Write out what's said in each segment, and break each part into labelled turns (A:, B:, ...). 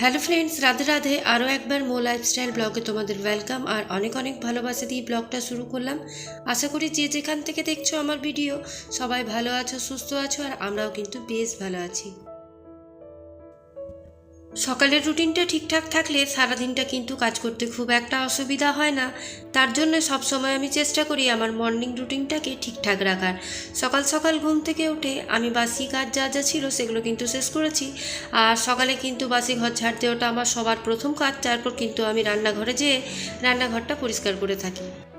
A: Hello friends Radhe Radhe আরও একবার মো lifestyle ব্লগে তোমাদের ওয়েলকাম আর অনেক অনেক ভালোবাসা দিয়ে ব্লগটা শুরু করলাম। আশা করি যে যেখান থেকে দেখছ আমার ভিডিও সবাই ভালো আছো, সুস্থ আছো আর আমরাও কিন্তু বেশ ভালো আছি। সকালের রুটিনটা ঠিকঠাক থাকলে সারাদিনটা কিন্তু কাজ করতে খুব একটা অসুবিধা হয় না। তার জন্য সবসময় আমি চেষ্টা করি আমার মর্নিং রুটিনটাকে ঠিকঠাক রাখার। সকাল সকাল ঘুম থেকে উঠে আমি বাসি কাজ যা যা ছিল সেগুলো কিন্তু শেষ করেছি। আর সকালে কিন্তু বাসি ঘর ঝাড় দেওয়াটা আমার সবার প্রথম কাজ। তারপর কিন্তু আমি রান্নাঘরে যেয়ে রান্নাঘরটা পরিষ্কার করে থাকি।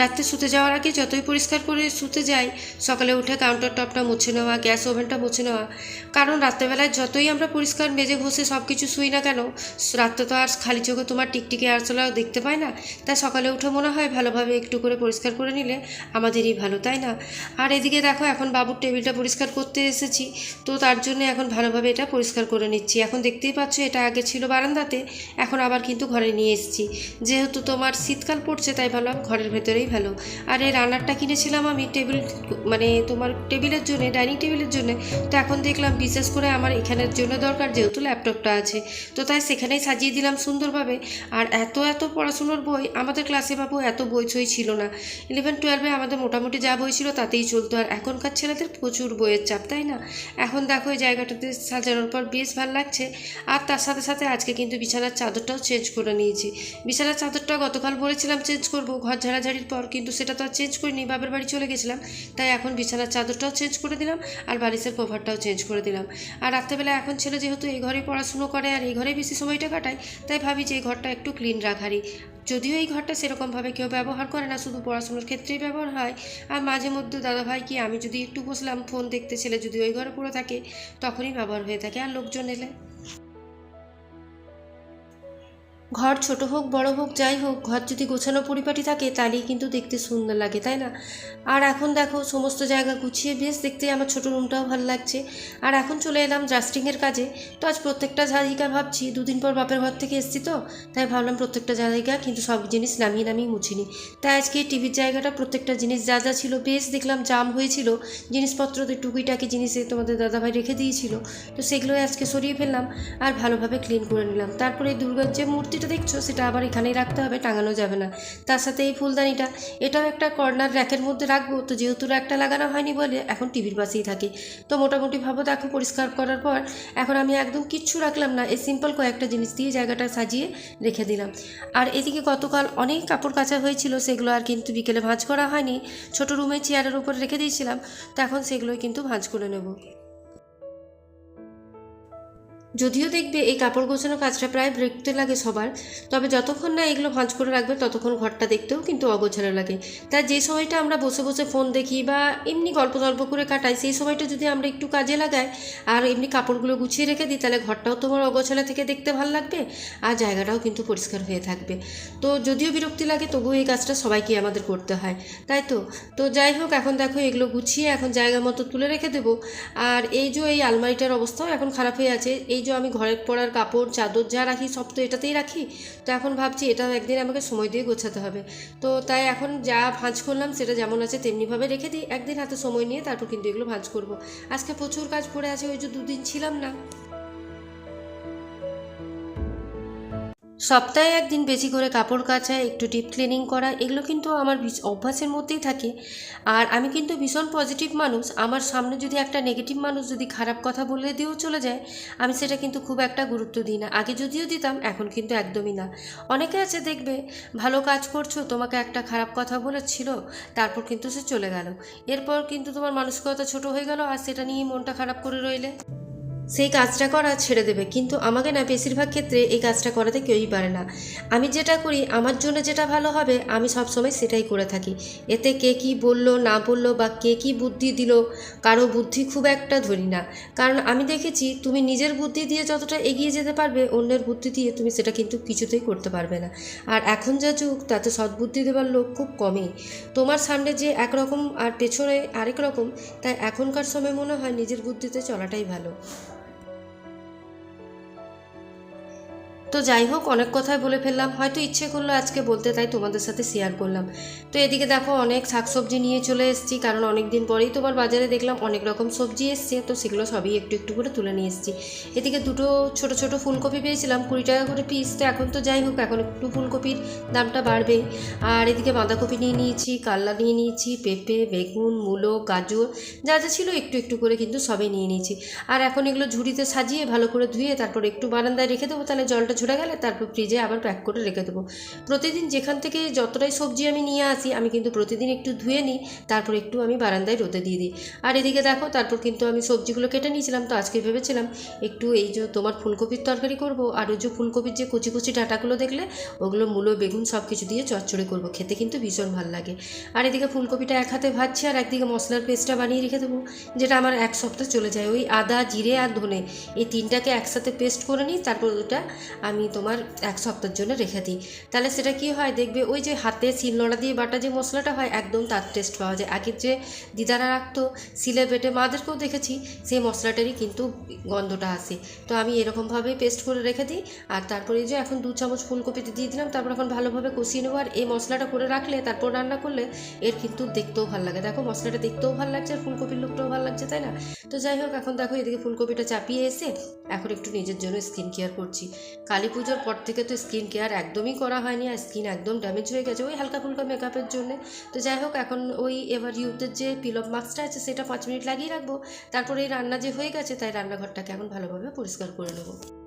A: রাত্রে শুতে যাওয়ার আগে যতই পরিষ্কার করে শুতে যাই, সকালে উঠে কাউন্টার টপটা মুছে নেওয়া গ্যাস ওভেনটা মুছে নেওয়া। কারণ রাত্রেবেলায় যতই আমরা পরিষ্কার মেজে ঘষে সব কিছু শুই না কেন, রাত্রে তো আর খালি চোখে তোমার টিকটিকি আরচলাও দেখতে পায় না, তাই সকালে উঠে মনে হয় ভালোভাবে একটু করে পরিষ্কার করে নিলে আমাদেরই ভালো, তাই না? আর এদিকে দেখো এখন বাবুর টেবিলটা পরিষ্কার করতে এসেছি, তো তার জন্য এখন ভালোভাবে এটা পরিষ্কার করে নিচ্ছি। এখন দেখতেই পাচ্ছ এটা আগে ছিল বারান্দাতে, এখন আবার কিন্তু ঘরে নিয়ে এসেছি। যেহেতু তোমার শীতকাল পড়ছে, তাই ভাবলাম ঘরের ভেতরেই ভালো। আর এই রান্নারটা কিনেছিলাম আমি টেবিল মানে তোমার টেবিলের জন্য, ডাইনিং টেবিলের জন্য। তো এখন দেখলাম বিশেষ করে আমার এখানের জন্য দরকার যেহেতু ল্যাপটপটা আছে। তো তাই সেখানেই সাজিয়ে দিলাম সুন্দরভাবে। আর এত এত পড়াশুনোর বই, আমাদের ক্লাসে বাবু এত বই ছই ছিল না। ইলেভেন টুয়েলভে আমাদের মোটামুটি যা বই ছিল তাতেই চলতো। আর এখনকার ছেলেদের প্রচুর বইয়ের চাপ, তাই না? এখন দেখো এই জায়গাটাতে সাজানোর পর বেশ ভালো লাগছে। আর তার সাথে সাথে আজকে কিন্তু বিছানার চাদরটাও চেঞ্জ করে নিয়েছি। বিছানার চাদরটা গতকাল বলেছিলাম চেঞ্জ করব, ঘর ঝাড়াঝাড়ির পর কিন্তু সেটা তো আর চেঞ্জ করিনি বাবার বাড়ি চলে গেছিলাম, তাই এখন বিছানার চাদরটাও চেঞ্জ করে দিলাম আর বালিশের কভারটাও চেঞ্জ করে দিলাম। আর রাত্রেবেলা এখন ছেলে যেহেতু এই ঘরে পড়াশুনো করে আর এই ঘরেই বেশি সময়টা কাটায়, তাই ভাবি যে এই ঘরটা একটু ক্লিন রাখারই। যদিও এই ঘরটা সেরকমভাবে কেউ ব্যবহার করে না, শুধু পড়াশুনোর ক্ষেত্রেই ব্যবহার হয়। আর মাঝে মধ্যে দাদাভাই কি আমি যদি একটু বসলাম ফোন দেখতে ছেলে যদি ওই ঘরে পড়ে থাকে, তখনই ব্যবহার হয়ে থাকে। আর লোকজন এলে ঘর ছোট হোক, বড় হোক, যাই হোক, ঘর যদি গোছানো পরিপাটি থাকে, তাহলেই কিন্তু দেখতে সুন্দর লাগে, তাই না? আর এখন দেখো, সমস্ত জায়গা গুছিয়ে বেশ দেখতে আমার ছোট রুমটাও ভালো লাগছে। আর এখন চলে এলাম জাস্টিংয়ের কাজে। তো আজ প্রত্যেকটা জায়গা ভাবছি, দুদিন পর বাপের ঘর থেকে এসছি তো, তাই ভাবলাম প্রত্যেকটা জায়গা কিন্তু সব জিনিস নামিয়ে নামিয়ে মুছিনি তাই আজকে টিভির জায়গাটা প্রত্যেকটা জিনিস যা যা ছিল, বেশ দেখলাম জাম হয়েছিল। জিনিসপত্রদের টুকিটাকি জিনিসে তোমাদের দাদাভাই রেখে দিয়েছিল। তো সেগুলো আজকে সরিয়ে ফেললাম আর ভালোভাবে ক্লিন করে নিলাম। তারপরে দুর্গার যে মূর্তিটা দেখছ, সেটা আবার এখানেই রাখতে হবে, টাঙানো যাবে না। তার সাথে এই ফুলদানিটা, এটাও একটা কর্নার র্যাকের মধ্যে রাখব। তো যেহেতু র্যাকটা লাগানো হয়নি বলে এখন টিভির পাশেই থাকে। তো মোটামুটি ভাবো, দেখো, পরিষ্কার করার পর এখন আমি একদম কিচ্ছু রাখলাম না। এই সিম্পল কয়েকটা জিনিস দিয়ে জায়গাটা সাজিয়ে রেখে দিলাম। আর এদিকে গতকাল অনেক কাপড় কাচা হয়েছিল, সেগুলো আর কিন্তু বিকেলে ভাঁজ করা হয়নি। ছোট রুমে চেয়ারের উপর রেখে দিয়েছিলাম। তো এখন সেগুলোই কিন্তু ভাঁজ করে নেব। যদিও দেখবে এই কাপড় গোছানো কাজটা প্রায় বিরক্ত লাগে সবার, তবে যতক্ষণ না এগুলো ভাঁজ করে রাখবে ততক্ষণ ঘরটা দেখতেও কিন্তু অগোছালো লাগে। তাই যে সময়টা আমরা বসে বসে ফোন দেখি বা এমনি গল্প গল্প করে কাটাই, সেই সময়টা যদি আমরা একটু কাজে লাগাই আর এমনি কাপড়গুলো গুছিয়ে রেখে দিই, তাহলে ঘরটাও তোমার অগোছালো থেকে দেখতে ভালো লাগবে আর জায়গাটাও কিন্তু পরিষ্কার হয়ে থাকবে। তো যদিও বিরক্তি লাগে, তবুও এই কাজটা সবাইকে আমাদের করতে হয়। তাই তো? তো যাই হোক, এখন দেখো এগুলো গুছিয়ে এখন জায়গা মতো তুলে রেখে দেবো। আর এই যে এই আলমারিটার অবস্থাও এখন খারাপ হয়ে আছে। এই যে আমি ঘরের পরার কাপড়, চাদর যা রাখি সব তো এটাতেই রাখি। তো এখন ভাবছি এটা একদিন আমাকে সময় দিয়ে গোছাতে হবে। তো তাই এখন যা ভাঁজ করলাম সেটা যেমন আছে তেমনিভাবে রেখে দিই। একদিন হাতে সময় নিয়ে তারপর কিন্তু এগুলো ভাঁজ করব। আজকে প্রচুর কাজ পড়ে আছে, ওই যে দুদিন ছিলাম না। সপ্তাহে একদিন বেশি করে কাপড় কাচা, একটু ডিপ ক্লিনিং করা, এগুলো কিন্তু আমার অভ্যাসের মধ্যেই থাকে। আর আমি কিন্তু ভীষণ পজিটিভ মানুষ। আমার সামনে যদি একটা নেগেটিভ মানুষ যদি খারাপ কথা বলে দিয়েও চলে যায়, আমি সেটা কিন্তু খুব একটা গুরুত্ব দিই না। আগে যদিও দিতাম, এখন কিন্তু একদমই না। অনেকে আছে, দেখবে, ভালো কাজ করছ, তোমাকে একটা খারাপ কথা বলেছিল, তারপর কিন্তু সে চলে গেল। এরপর কিন্তু তোমার মানসিকতা ছোট হয়ে গেল, আর সেটা নিয়ে মনটা খারাপ করে রইলে। সেই কাজটা করা ছেড়ে দেবে। কিন্তু আমাকে না, বেশিরভাগ ক্ষেত্রে এই কাজটা করাতে কেউই পারে না। আমি যেটা করি, আমার জন্য যেটা ভালো হবে, আমি সবসময় সেটাই করে থাকি। এতে কে কি বলল, না বলল বা কে কি বুদ্ধি দিল, কারও বুদ্ধি খুব একটা ধরি না। কারণ আমি দেখেছি, তুমি নিজের বুদ্ধি দিয়ে যতটা এগিয়ে যেতে পারবে, অন্যের বুদ্ধি দিয়ে তুমি সেটা কিন্তু কিছুতেই করতে পারবে না। আর এখন যা যুগ, তাতে সদ্বুদ্ধি দেওয়ার লোক খুব কমই। তোমার সামনে যে একরকম আর পেছনে আরেক রকম, তাই এখনকার সময় মনে হয় নিজের বুদ্ধিতে চলাটাই ভালো। তো যাই হোক, অনেক কথাই বলে ফেললাম। হয়তো ইচ্ছে করল আজকে বলতে, তাই তোমাদের সাথে শেয়ার করলাম। তো এদিকে দেখো, অনেক শাকসবজি নিয়ে চলে এসেছি, কারণ অনেক দিন পরেই তোমার বাজারে দেখলাম অনেক রকম সবজি এসছে, তো সেগুলো সবই একটু একটু করে তুলে নিয়ে এসেছি। এদিকে দুটো ছোট ছোট ফুলকপি পেয়েছিলাম, কুড়ি টাকা করে পিস তো এখন তো যাই হোক, এখন একটু ফুলকপির দামটা বাড়বেই আর এদিকে বাঁধাকপি নিয়ে নিয়েছি কাল্লা নিয়ে নিয়েছি, পেঁপে, বেগুন, মূলো, গাজর, যা যা ছিল একটু একটু করে কিন্তু সবই নিয়ে নিয়েছি। আর এখন এগুলো ঝুড়িতে সাজিয়ে ভালো করে ধুয়ে তারপর একটু বারান্দায় রেখে দেবো, তাহলে জলটা ঝরে গেলে তারপর ফ্রিজে আবার প্যাক করে রেখে দেবো। প্রতিদিন যেখান থেকে যতটাই সবজি আমি নিয়ে আসি, আমি কিন্তু প্রতিদিন একটু ধুয়ে নিই, তারপর একটু আমি বারান্দায় রোদে দিয়ে দিই। আর এদিকে দেখো, তারপর কিন্তু আমি সবজিগুলো কেটে নিয়েছিলাম, তো আজকে ভেবেছিলাম একটু এই যে তোমার ফুলকপির তরকারি করব, আর ওই যে ফুলকপির যে কুচি কচি ডাঁটাগুলো দেখলে, ওগুলো মূলো, বেগুন সব কিছু দিয়ে চচ্চড়ে করব, খেতে কিন্তু ভীষণ ভালো লাগে। আর এদিকে ফুলকপিটা এক হাতে ভাজছি, আর একদিকে মশলার পেস্টটা বানিয়ে রেখে দেবো, যেটা আমার এক সপ্তাহ চলে যায়। ওই আদা, জিরে আর ধনে, এই তিনটাকে একসাথে পেস্ট করে নিই, তারপর ওটা আমি তোমার এক সপ্তাহের জন্য রেখে দিই। তাহলে সেটা কি হয়? দেখবে ওই যে হাতে শিলনোড়া দিয়ে বাটা যে মশলাটা হয়, একদম তার টেস্ট পাওয়া যায়। আগের যে দিদারা রাখতো, শিলে বেটে, মাদেরকেও দেখেছি, সেই মশলাটারই কিন্তু গন্ধটা আসে। তো আমি এরকমভাবেই পেস্ট করে রেখে দিই। আর তারপরে যে এখন দু চামচ ফুলকপিতে দিয়ে দিলাম, তারপর এখন ভালোভাবে কষিয়ে নেব। আর এই মশলাটা করে রাখলে, তারপর রান্না করলে, এর কিন্তু দেখতেও ভালো লাগে। দেখো, মশলাটা দেখতেও ভালো লাগছে আর ফুলকপির লুকটাও ভালো লাগছে, তাই না? তো যাই হোক, এখন দেখো এদিকে ফুলকপিটা চাপিয়ে এসে এখন একটু নিজের জন্য স্কিন কেয়ার করছি। কালী পুজোর পর থেকে তো স্কিন কেয়ার একদমই করা হয়নি আর স্কিন একদম ড্যামেজ হয়ে গেছে ওই হালকা ফুলকা মেকআপের জন্য। তো যাই হোক, এখন ওই এবার ইউথের যে পিলপ মাস্কটা আছে, সেটা পাঁচ মিনিট লাগিয়ে রাখব। তারপরে এই রান্না যে হয়ে গেছে, তাই রান্নাঘরটাকে এখন ভালোভাবে পরিষ্কার করে নেব।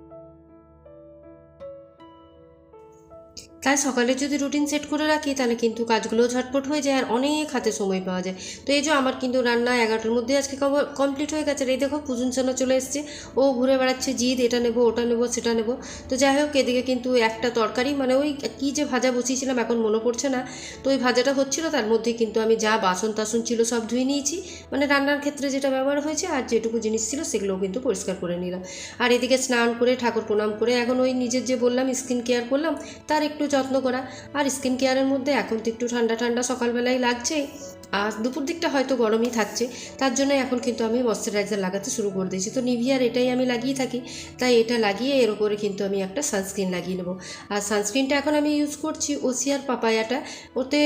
A: তাই সকালে যদি রুটিন সেট করে রাখি, তাহলে কিন্তু কাজগুলো ঝটপট হয়ে যায় আর অনেক হাতে সময় পাওয়া যায়। তো এই যে আমার কিন্তু রান্না এগারোটার মধ্যে আজকে কমপ্লিট হয়ে গেছে। আর এই দেখো পুজুন ছানা চলে এসছে। ও ঘুরে বেড়াচ্ছে, জিদ এটা নেব, ওটা নেব, সেটা নেব। তো যাই হোক, এদিকে কিন্তু একটা তরকারি মানে ওই কী যে ভাজা বসিয়েছিলাম, এখন মনে পড়ছে না। তো ওই ভাজাটা হচ্ছিল, তার মধ্যে কিন্তু আমি যা বাসন টাসন ছিল সব ধুয়ে নিয়েছি। মানে রান্নার ক্ষেত্রে যেটা ব্যবহার হয়েছে আর যেটুকু জিনিস ছিল, সেগুলোও কিন্তু পরিষ্কার করে নিলাম। আর এদিকে স্নান করে, ঠাকুর প্রণাম করে, এখন ওই নিজের যে বললাম, স্কিন কেয়ার করলাম, তার একটু যত্ন করা। আর স্কিন কেয়ারের মধ্যে এখন তো একটু ঠান্ডা ঠান্ডা সকালবেলায় লাগছে আর দুপুর দিকটা হয়তো গরমই থাকছে, তার জন্য এখন কিন্তু আমি ময়শ্চারাইজার লাগাতে শুরু করে দিয়েছি। তো নিভিয়ার এটাই আমি লাগিয়ে থাকি, তাই এটা লাগিয়ে এর উপরে কিন্তু আমি একটা সানস্ক্রিন লাগিয়ে নেব। আর সানস্ক্রিনটা এখন আমি ইউজ করছি ওসিয়ার পাপায়াটা, ওতে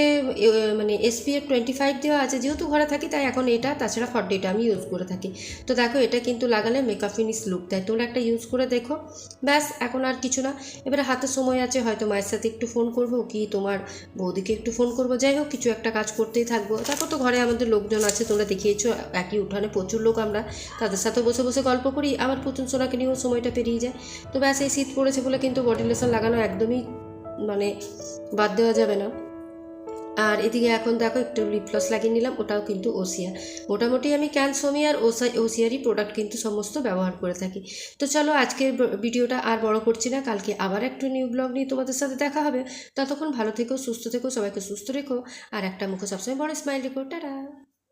A: মানে এসপিএফ টোয়েন্টি ফাইভ দেওয়া আছে, যেহেতু ঘরে থাকি, তাই এখন এটা, তাছাড়া ফর্ডিটা আমি ইউজ করে থাকি। তো দেখো, এটা কিন্তু লাগালে মেকআপ ফিনিশ লুক দেয় তোমরা একটা ইউজ করে দেখো। ব্যাস, এখন আর কিছু না। এবারে হাতে সময় আছে, হয়তো মায়ের সাথে একটু ফোন করব, কি তোমার বৌদিকে একটু ফোন করব। যাই হোক, কিছু একটা কাজ করতেই থাকব। তারপর তো ঘরে আমাদের লোকজন আছে, তোমরা দেখিয়েছো, একই উঠানে প্রচুর লোক আমরা। তাদের সাথে বসে বসে গল্প করি, আবার প্রচুর সোনাকে নিয়েও সময়টা পেরিয়ে যায়। তো ব্যাস, এই শীত পড়েছে বলে কিন্তু বডি লাগানো একদমই মানে বাদ দেওয়া যাবে না। আর এদিকে এখন দেখো একটু লিপলস লাগিয়ে নিলাম, ওটাও কিন্তু ওসিয়ার মোটামুটি আমি ক্যানসোমি আর ওসা ওসিয়ারই প্রোডাক্ট কিন্তু সমস্ত ব্যবহার করে থাকি। তো চলো আজকের ভিডিওটা আর বড় করছি না, কালকে আবার একটু নিউ ব্লগ নিয়ে তোমাদের সাথে দেখা হবে। ততক্ষণ ভালো থেকো, সুস্থ থেকো, সবাইকে সুস্থ রেখো, আর একটা মুখে সবসময় বড় স্মাইল রেখো। টাটা!